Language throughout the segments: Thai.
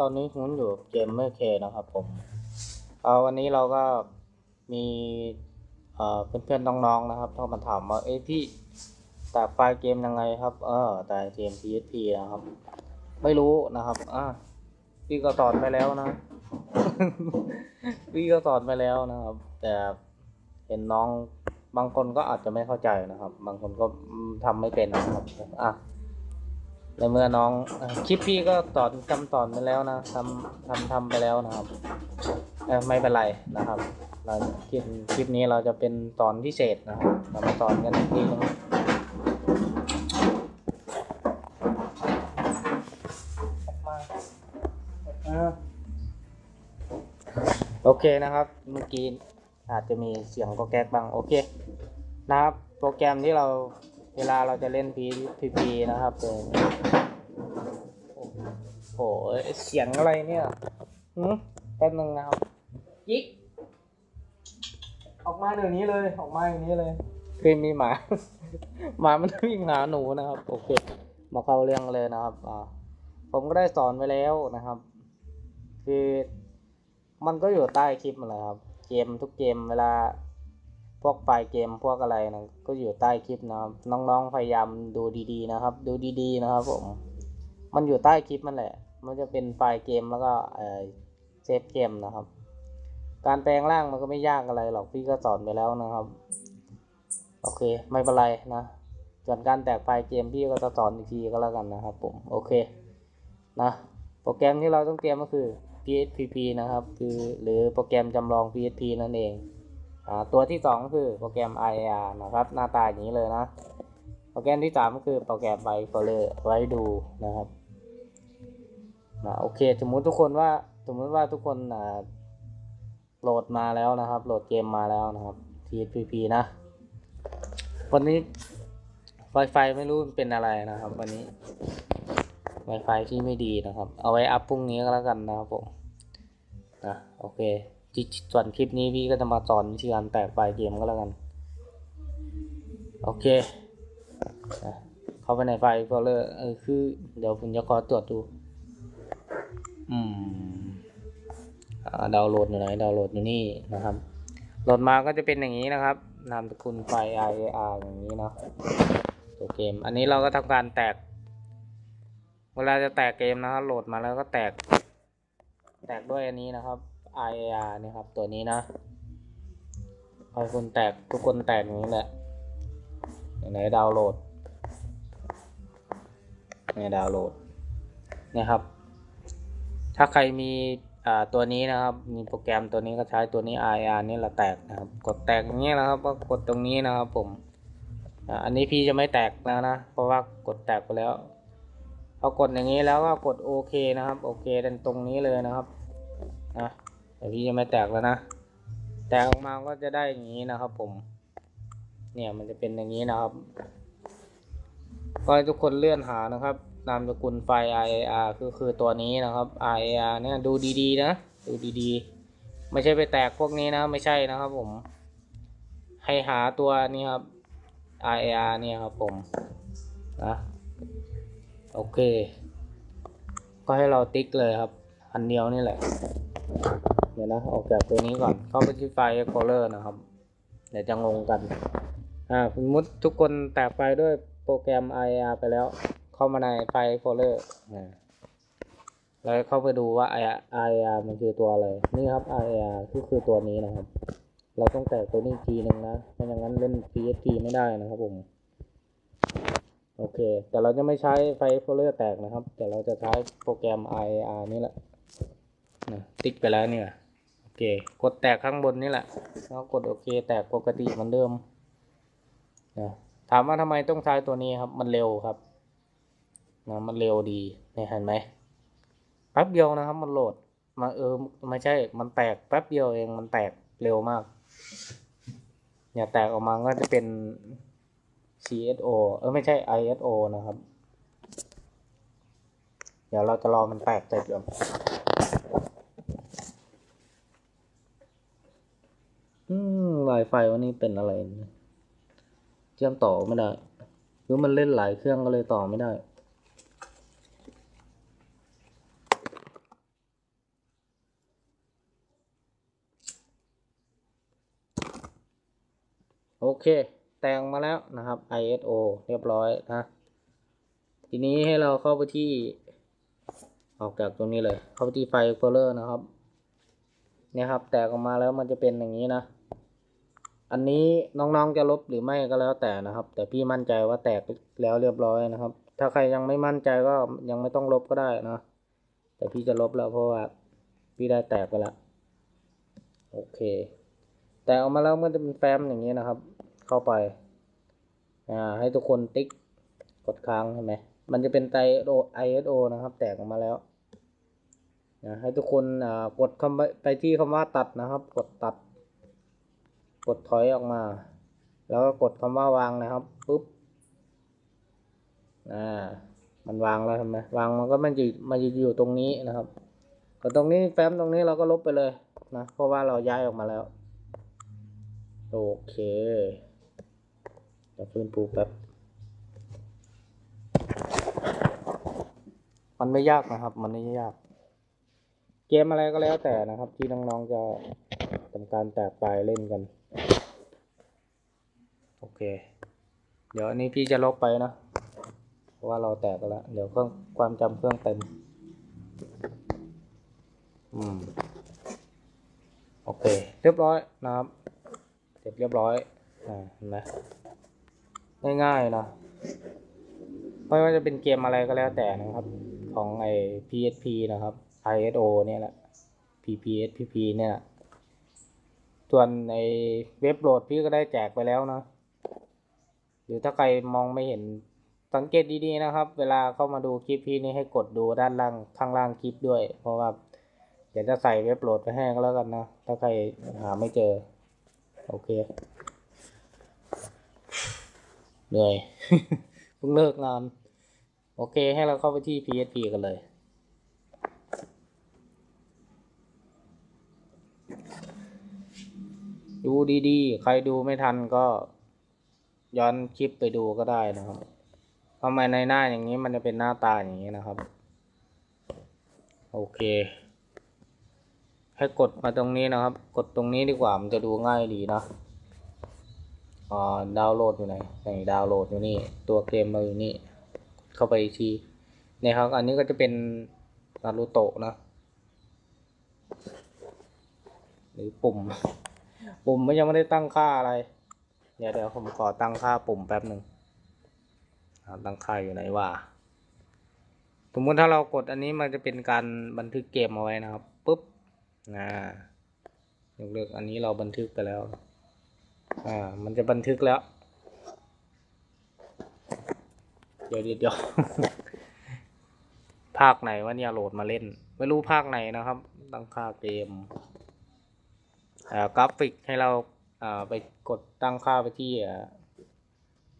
ตอนนี้คุณอยู่เกมเมอร์เคนะครับผมเอาวันนี้เราก็มีเอ่อเพื่อนๆน้องๆนะครับเข้ามาถามว่าเอ้พี่แตกไฟล์เกมยังไงครับ เออแต่เกม PSP นะครับ ไม่รู้นะครับอะพี่ก็สอนไปแล้วนะ พี่ก็สอนไปแล้วนะครับ แต่เห็นน้องบางคนก็อาจจะไม่เข้าใจนะครับ บางคนก็อืมทำไม่เป็นนะครับอะ ในเมื่อน้องคลิปพี่ก็สอนจำสอนไปแล้วนะทำทำทำไปแล้วนะครับไม่เป็นไรนะครับเราคลิปคลิปนี้เราจะเป็นสอนพิเศษนะครับเรามาสอนกันอีกทีนึงโอเคนะครับเมื่อกี้อาจจะมีเสียงก็แก๊กบ้างโอเคนะครับโปรแกรมที่เรา เวลาเราจะเล่น PVP นะครับเป็นโอ้โหเสียงอะไรเนี่ยหืมแป๊บนึงนะครับยิกออกมาเดี๋ยวนี้เลย ออกมาอย่างนี้เลยคือมีหมา หมามันวิ่งหาหนูนะครับ โอเค มาเข้าเรื่องเลยนะครับอ่าผมก็ได้สอนไปแล้วนะครับ คือ มันก็อยู่ใต้คลิปมันเลยครับ เกมทุกเกมเวลา พวกไฟล์เกมพวกอะไรนะก็อยู่ใต้คลิปนะครับ น้องๆพยายามดูดีๆนะครับ ดูดีๆนะครับผมมันอยู่ใต้คลิปมันแหละ มันจะเป็นไฟล์เกมแล้วก็เออเซฟเกมนะครับ การแปลงร่างมันก็ไม่ยากอะไรหรอกพี่ก็สอนไปแล้วนะครับโอเคไม่เป็นไรนะส่วนการแตกไฟล์เกมพี่ก็จะสอนอีกทีก็แล้วกันนะครับผมโอเคนะโปรแกรมที่เราต้องเตรียมก็คือ PSPP นะครับ คือหรือโปรแกรมจำลอง PSP นั่นเอง ตัวที่สองก็คือโปรแกรม IAR นะครับหน้าตาอย่างนี้เลยนะ โปรแกรมที่สามก็คือโปรแกรมไวโฟเลอร์ไว้ดูนะครับนะโอเค สมมุติทุกคนว่าสมมุติว่าทุกคนอ่าโหลดมาแล้วนะครับ โหลดเกมมาแล้วนะครับ TSPP นะ วันนี้ Wi-Fi ไม่รู้เป็นอะไรนะครับ วันนี้ Wi-Fi ที่ไม่ดีนะครับ เอาไว้อัพพรุ่งนี้ก็แล้วกันนะครับผมนะโอเค ส่วนคลิปนี้พี่ก็จะมาสอนวิธีการแตกไฟล์เกมก็แล้วกัน โอเค เข้าไปในไฟล์โฟลเลอร์เออคือ เดี๋ยวผมจะขอตรวจดู อืมอ่าดาวน์โหลดอยู่ไหนดาวน์โหลดอยู่นี่นะครับโหลดมาก็จะเป็นอย่างนี้นะครับนามสกุลไฟ IAR อย่างนี้เนาะตัวเกม อันนี้เราก็ทำการแตก เวลาจะแตกเกมนะครับโหลดมาแล้วก็แตก แตกด้วยอันนี้นะครับ IAR นี่ครับตัวนี้นะพอคุณแตกทุกคนแตกอย่างนี้แหละไหนดาวน์โหลดนี่ดาวน์โหลดเนี่ยครับ ถ้าใครมีอ่าตัวนี้นะครับ มีโปรแกรมตัวนี้ก็ใช้ตัวนี้ IAR นี่แหละแตกนะครับ กดแตกอย่างนี้ยนะครับ ก็กดตรงนี้นะครับผมอ่าอันนี้พี่จะไม่แตกแล้วนะ เพราะว่ากดแตกไปแล้วพอกดอย่างนี้แล้วก็กดโอเคนะครับ โอเคดันตรงนี้เลยนะครับนะ แต่พี่จะไม่แตกแล้วนะ แตกออกมาก็จะได้อย่างนี้นะครับ ผม เนี่ยมันจะเป็นอย่างนี้นะครับ ก็ให้ทุกคนเลื่อนหานะครับ นามสกุลไฟล์ IAR คือคือตัวนี้นะครับ IAR เนี่ยดูดีๆนะ ดูดีๆ ไม่ใช่ไปแตกพวกนี้นะ ไม่ใช่นะครับ ผม ให้หาตัวนี้ครับ IAR เนี่ยครับผม นะโอเค ก็ให้เราติ๊กเลยครับ อันเดียวนี่แหละ เดี๋ยวนะ ออกจากตัวนี้ก่อน เข้าไปที่ไฟล์ Explorer นะครับ เดี๋ยวจะงงกัน อ่าสมมติทุกคนแตกไฟล์ด้วยโปรแกรม IAR ไปแล้ว เข้ามาในไฟล์ Explorer อ่าแล้วเข้าไปดูว่า IAR มันคือตัวอะไร นี่ครับ IAR ก็คือตัวนี้นะครับ เราต้องแตกตัวนี้อีกทีหนึ่งนะไม่อย่างนั้นเล่น PSP ไม่ได้นะครับผม โอเค แต่เราจะไม่ใช้ไฟล์ Explorer แตกนะครับ แต่เราจะใช้โปรแกรม IAR นี่แหละนะติ๊กไปแล้วเนี่ยโอ เค กดแตกข้างบนนี่แหละ แล้วกดโอเค แตกปกติเหมือนเดิมนะถามว่าทำไมต้องใช้ตัวนี้ครับ มันเร็วครับนะมันเร็วดีเนี่ยเห็นไหมแป๊บเดียวนะครับ มันโหลดมาเออไม่ใช่ มันแตกแป๊บเดียวเองมันแตกเร็วมาก เนี่ยแตกออกมาก็จะเป็น CSO เออไม่ใช่ ISO นะครับ เดี๋ยวเราจะรอมันแตกเสร็จก่อน Wi-Fi ว่านี่เป็นอะไรเชื่อมต่อไม่ได้หรือมันเล่นหลายเครื่องก็เลยต่อไม่ได้โอเค แต่งมาแล้วนะครับ ISO เรียบร้อยนะ ทีนี้ให้เราเข้าไปที่ ออกจากตรงนี้เลย เข้าไปที่ไฟ Explorer นะครับ เนี่ยครับ แตกออกมาแล้วมันจะเป็นอย่างนี้นะ อันนี้น้องๆจะลบหรือไม่ก็แล้วแต่นะครับ แต่พี่มั่นใจว่าแตกแล้วเรียบร้อยนะครับ ถ้าใครยังไม่มั่นใจก็ยังไม่ต้องลบก็ได้นะ แต่พี่จะลบแล้วเพราะว่าพี่ได้แตกไปแล้วโอเค แต่ออกมาแล้วมันจะเป็นแฟ้มอย่างนี้นะครับ เข้าไปอ่าให้ทุกคนติ๊กกดค้างเห็นไหมมันจะเป็นไต ISO นะครับ แตกออกมาแล้วนะให้ทุกคนอ่ากดคำไปไปที่คำว่าตัดนะครับ กดตัด กดถอยออกมา แล้วก็กดคำว่าวางนะครับปุ๊บอ่ามันวางแล้วเห็นไมวางมันก็มันจะมันจะอยู่ตรงนี้นะครับก็ตรงนี้แฟ้มตรงนี้เราก็ลบไปเลยนะเพราะว่าเราย้ายออกมาแล้ว โอเคจะฟื้นฟูแป๊บมันไม่ยากนะครับ มันไม่ยาก เกมอะไรก็แล้วแต่นะครับ ที่น้องๆจะทำการแตกไฟล์เล่นกัน เค เดี๋ยวอันนี้พี่จะลบไปนะ เพราะว่าเราแตกไปแล้ว เดี๋ยวเครื่องความจำเครื่องเต็ม อืม โอเค เรียบร้อยนะครับ เสร็จเรียบร้อย อ่าเห็นไหมง่ายๆนะไม่ว่าจะเป็นเกมอะไรก็แล้วแต่นะครับ ของไอ้ PSP นะครับ ISO เนี่ยแหละ PPS PP เนี่ยแหละส่วนในเว็บโหลดพี่ก็ได้แจกไปแล้วนะ หรือถ้าใครมองไม่เห็นสังเกตดีๆนะครับ เวลาเข้ามาดูคลิปพี่นี่ให้กดดูด้านล่างข้างล่างคลิปด้วย เพราะว่าเดี๋ยวจะใส่เว็บโหลดไปให้ก็แล้วกันนะ ถ้าใครหาไม่เจอ โอเคเหนื่อยเพิ่งเลิกงาน โอเคให้เราเข้าไปที่ PSP กันเลยดูดีๆ ใครดูไม่ทันก็ ย้อนคลิปไปดูก็ได้นะครับทำไมในหน้าอย่างนี้มันจะเป็นหน้าตาอย่างนี้นะครับ โอเค ให้กดมาตรงนี้นะครับ กดตรงนี้ดีกว่ามันจะดูง่ายดีนะอ่าดาวน์โหลดอยู่ไหนไหนดาวน์โหลดอยู่นี่ ตัวเกมมาอยู่นี่ เข้าไปทีนี่ครับ อันนี้ก็จะเป็นนารูโตะนะ หรือปุ่ม ปุ่มมันยังไม่ได้ตั้งค่าอะไร เดี๋ยวเดี๋ยวผมขอตั้งค่าปุ่มแป๊บหนึ่งตั้งค่าอยู่ไหนวะสมมติถ้าเรากดอันนี้มันจะเป็นการบันทึกเกมเอาไว้นะครับปุ๊บนะยกเลิกอันนี้เราบันทึกไปแล้ว อ่า มันจะบันทึกแล้ว เดี๋ยวเดี๋ยวภาคไหนวะเนี่ยโหลดมาเล่น ไม่รู้ภาคไหนนะครับ ตั้งค่าเกมอ่ากราฟิกให้เรา ไปกดตั้งค่าไปที่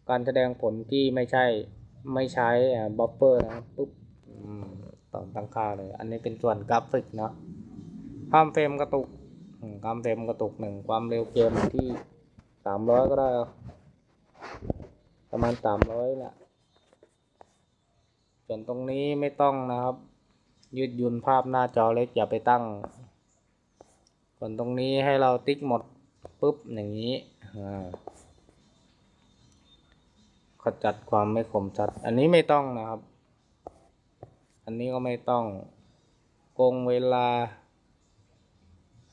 การแสดงผลที่ไม่ใช่ไม่ใช้อ่บัฟเฟอร์นะครับปุ๊บตอนตั้งค่าเลย อันนี้เป็นส่วนกราฟิกเนาะความเฟรมกระตุกความเฟรมกระตุกหนึ่งความเร็วเกมที่สามร้อยก็ได้ ประมาณสามร้อยแหละส่วนตรงนี้ไม่ต้องนะครับ ยืดยุนภาพหน้าจอเล็กอย่าไปตั้ง ส่วนตรงนี้ให้เราติ๊กหมด ปุ๊บอย่างนี้ขจัดความไม่คมชัด อันนี้ไม่ต้องนะครับ อันนี้ก็ไม่ต้องโกงเวลา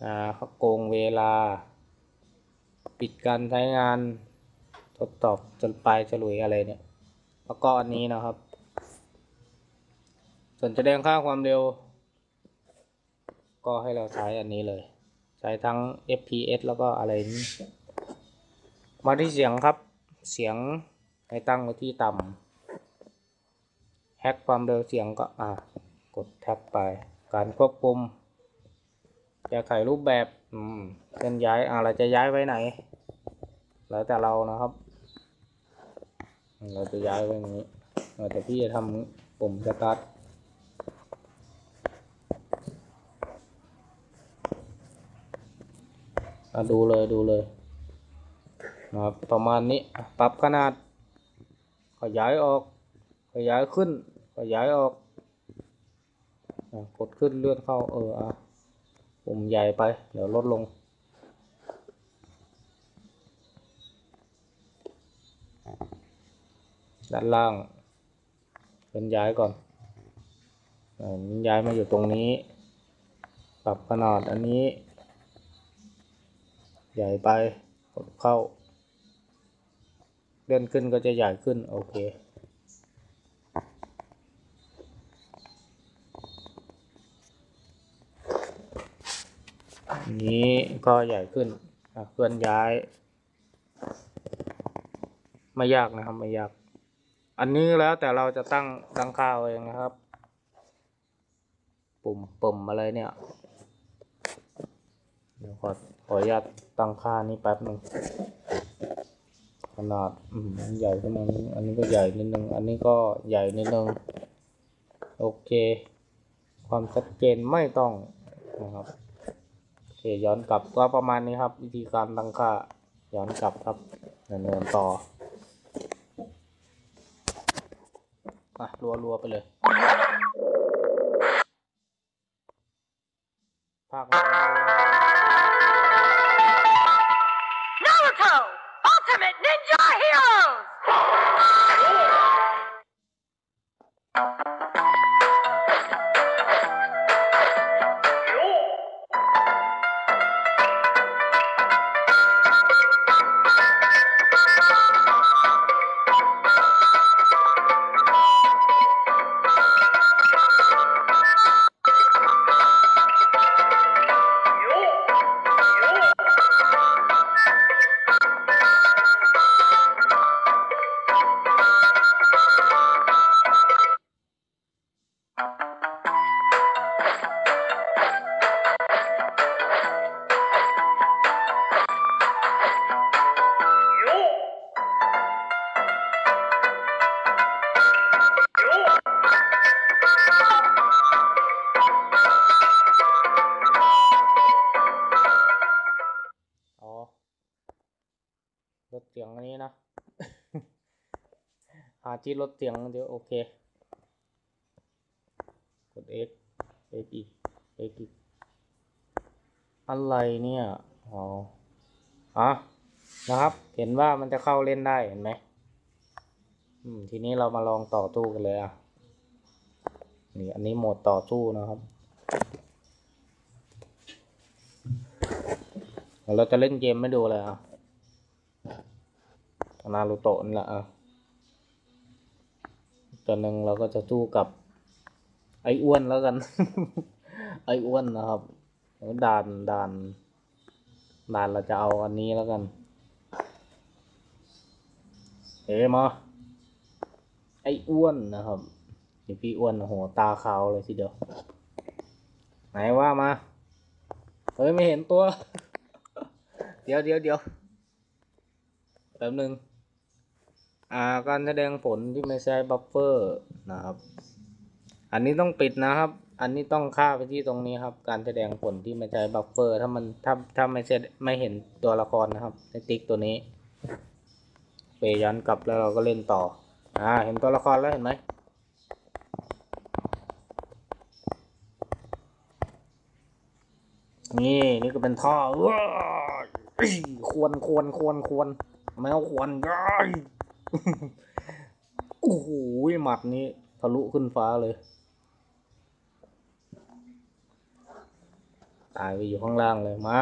อ่าโกงเวลา ปิดการใช้งานทดสอบจนปลายฉลุยอะไรเนี่ย แล้วก็อันนี้นะครับ ส่วนแสดงค่าความเร็ว ก็ให้เราใช้อันนี้เลย ใช้ทั้ง FPS แล้วก็อะไรนี้มาที่เสียงครับ เสียงให้ตั้งไว้ที่ต่ำแฮกความเร็วเสียงก็อ่ากดแท็บไป การควบคุมแก้ไขรูปแบบอืมเคลื่อนย้ายอ่าเราจะย้ายไว้ไหน แล้วแต่เรานะครับ เราจะย้ายไว้อย่างนี้เออแต่พี่จะทำปุ่มสตาร์ท อะดูเลยดูเลยนะครับประมาณนี้ปรับขนาด ขยายออก ขยายขึ้น ขยายออกกดขึ้นเลื่อนเข้าเอออะปุ่มใหญ่ไปเดี๋ยวลดลงด้านล่างเป็นย้ายก่อนอ่านี่ย้ายมาอยู่ตรงนี้ ปรับขนาดอันนี้ ใหญ่ไปกดเข้า เลื่อนขึ้นก็จะใหญ่ขึ้น โอเคอันนี้ก็ใหญ่ขึ้นเคลื่อนย้าย ไม่ยากนะครับ ไม่ยาก อันนี้แล้วแต่เราจะตั้งตั้งค่าเอาเองนะครับ ปุ่มปุ่มอะไรเนี่ยเดี๋ยวขอ ออนุญาตตั้งค่านี้แป๊บหนึ่งขนาดอืมใหญ่ขึ้นมาอันนี้ก็ใหญ่นิดนึง อันนี้ก็ใหญ่นิดนึง โอเค ความชัดเจนไม่ต้องนะครับโอเคย้อนกลับก็ประมาณนี้ครับ วิธีการตั้งค่าย้อนกลับครับดำเนินต่ออะรัวๆไปเลยภาค ที่ลดเสียงเดี๋ยวโอเค กด X X อีก X อีกอะไรเนี่ยอ๋ออะนะครับ เห็นว่ามันจะเข้าเล่นได้เห็นไหมอืม ทีนี้เรามาลองต่อตู้กันเลยอะ นี่อันนี้โหมดต่อสู้นะครับเดี๋ยวเราจะเล่นเกมไม่ดูเลยอะนารูโตะนี่แหละอะ ตอนหนึ่งเราก็จะสู้กับ ไอ้อ้วนแล้วกัน ไอ้อ้วนนะครับด่านด่านด่านเราจะเอาอันนี้แล้วกันเฮ้มาไอ้อ้วนนะครับนี่พี่อ้วนโอ้โหตาขาวเลยทีเดียว ไหนว่ามา เฮ้ยไม่เห็นตัว เดี๋ยวเดี๋ยวเดี๋ยวแป๊บหนึ่ง การแสดงผลที่ไม่ใช้บัฟเฟอร์นะครับ อันนี้ต้องปิดนะครับ อันนี้ต้องค่าไปที่ตรงนี้ครับ การแสดงผลที่ไม่ใช้บัฟเฟอร์ถ้ามันถ้าถ้าไม่ใช่ไม่เห็นตัวละครนะครับในติ๊กตัวนี้เปย้อนกลับแล้วเราก็เล่นต่อ อ่า เห็นตัวละครแล้วเห็นไหมนี่นี่ก็เป็นท่อว้าควรควรควรควรแมวควรย้าย โอ้โหหมัดนี้ทะลุขึ้นฟ้าเลย ตายไปอยู่ข้างล่างเลยมา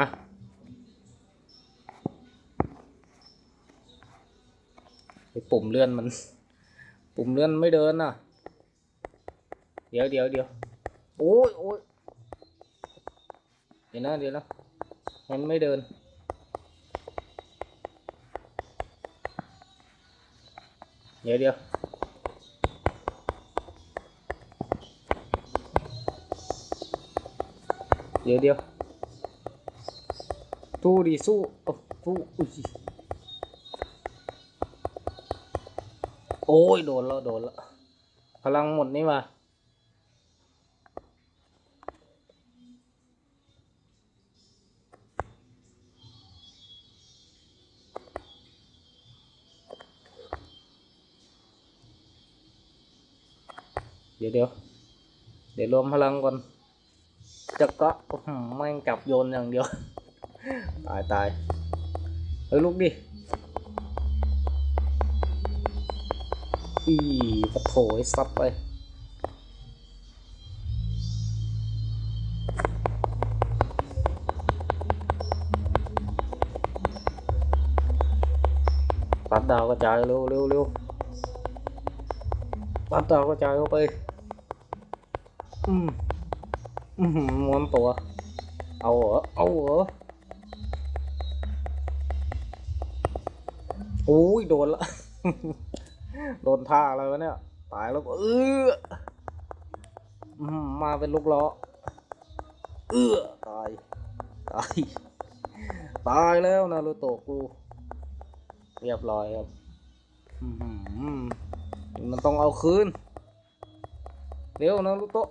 ไอปุ่มเลื่อนมัน ปุ่มเลื่อนไม่เดินน่ะ เดี๋ยวเดี๋ยวเดี๋ยวโอ้ยโอ้ยเดี๋ยวนะเดี๋ยวนะมันไม่เดิน เดี๋ยวเดี๋ยวเดี๋ยวเดี๋ยวตู้ดีสู้ตู้อุ้ยโอ้ยโดนแล้วโดนแล้วพลังหมดนี่มา เดี๋ยวเดี๋ยวเดี๋ยวรวมพลังก่อนจะก็แม่งจับโยนอย่างเดียว ตายตายเฮ้ยลุกดิออีปะโถไอ้ซัดไปปัดดาวกระจายเร็วเร็วเร็วปัดดาวกระจายเข้าไป อืมอืมม้วนตัว เอาเหรอ เอาเหรอโอ้ยโดนละ โดนท่าอะไรวะเนี่ย ตายแล้วเออมาเป็นลูกล้อ เออตาย ตาย ตายแล้วนารูโตกู เรียบร้อยครับอื้อหือมันต้องเอาคืน เร็วนะลูกโตะ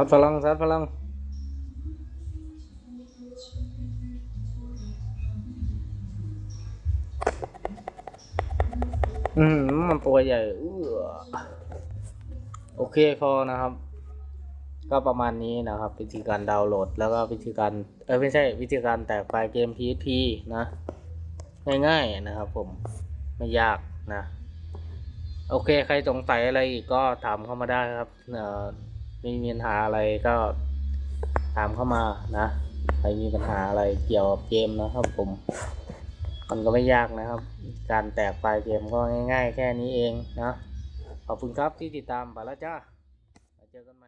ซัดพลังซัดพลังอืมมันตัวใหญ่เออโอเคพอนะครับ ก็ประมาณนี้นะครับ วิธีการดาวน์โหลดแล้วก็วิธีการ เออไม่ใช่วิธีการแตกไฟล์เกม PSP นะ ง่ายๆนะครับผมไม่ยากนะ โอเค ใครสงสัยอะไรอีกก็ถามเข้ามาได้ครับ เอ่อ ไม่มีปัญหาอะไรก็ถามเข้ามานะ ใครมีปัญหาอะไรเกี่ยวกับเกมนะครับผม มันก็ไม่ยากนะครับ การแตกไฟล์เกมก็ง่าย ๆ แค่นี้เองนะ ขอบคุณครับที่ติดตามไปแล้วจ้าเจอกันใหม่